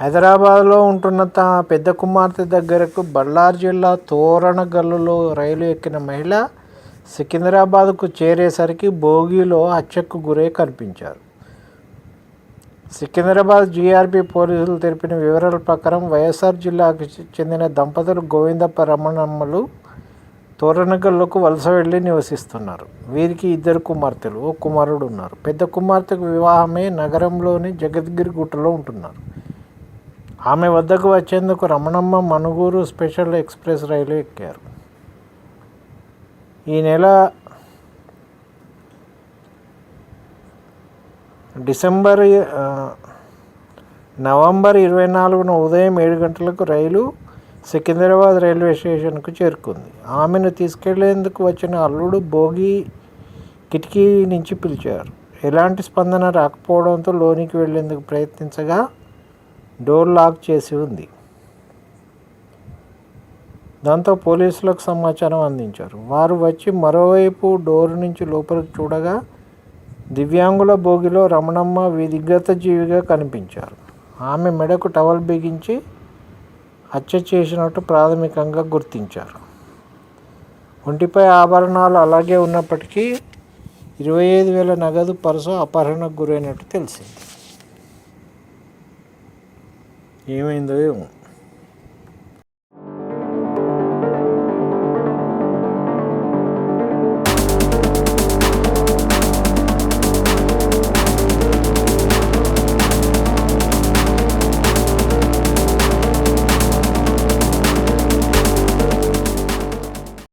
హైదరాబాద్లో ఉంటున్న తన పెద్ద కుమార్తె దగ్గరకు బళ్ళారి జిల్లా తోరణగల్లులో రైలు ఎక్కిన మహిళ సికింద్రాబాద్కు చేరేసరికి భోగిలో హత్యకు గురై కనిపించారు. సికింద్రాబాద్ జీఆర్పీ పోలీసులు తెలిపిన వివరాల ప్రకారం వైఎస్ఆర్ జిల్లాకు చెందిన దంపతులు గోవిందప్ప రమణమ్మలు తోరణగల్లుకు వలస వెళ్ళి నివసిస్తున్నారు. వీరికి ఇద్దరు కుమార్తెలు ఓ కుమారుడు ఉన్నారు. పెద్ద కుమార్తెకు వివాహమే నగరంలోని జగద్గిరి గుట్టలో ఉంటున్నారు. ఆమె వద్దకు వచ్చేందుకు రమణమ్మ మనుగూరు స్పెషల్ ఎక్స్ప్రెస్ రైలు ఎక్కారు. ఈ నెల డిసెంబర్ నవంబర్ ఇరవై నాలుగున ఉదయం ఏడు గంటలకు రైలు సికింద్రాబాద్ రైల్వే స్టేషన్కు చేరుకుంది. ఆమెను తీసుకెళ్ళేందుకు వచ్చిన అల్లుడు భోగి కిటికీ నుంచి పిలిచారు. ఎలాంటి స్పందన రాకపోవడంతో లోనికి వెళ్ళేందుకు ప్రయత్నించగా డోర్ లాక్ చేసి ఉంది. దాంతో పోలీసులకు సమాచారం అందించారు. వారు వచ్చి మరోవైపు డోర్ నుంచి లోపలికి చూడగా దివ్యాంగుల భోగిలో రమణమ్మ విధిగత జీవిగా కనిపించారు. ఆమె మెడకు టవల్ బిగించి హత్య చేసినట్టు ప్రాథమికంగా గుర్తించారు. ఒంటిపై ఆభరణాలు అలాగే ఉన్నప్పటికీ ఇరవై ఐదు వేల నగదు పర్సు అపహరణకు గురైనట్టు తెలిసింది. ఏమైందో ఏమో.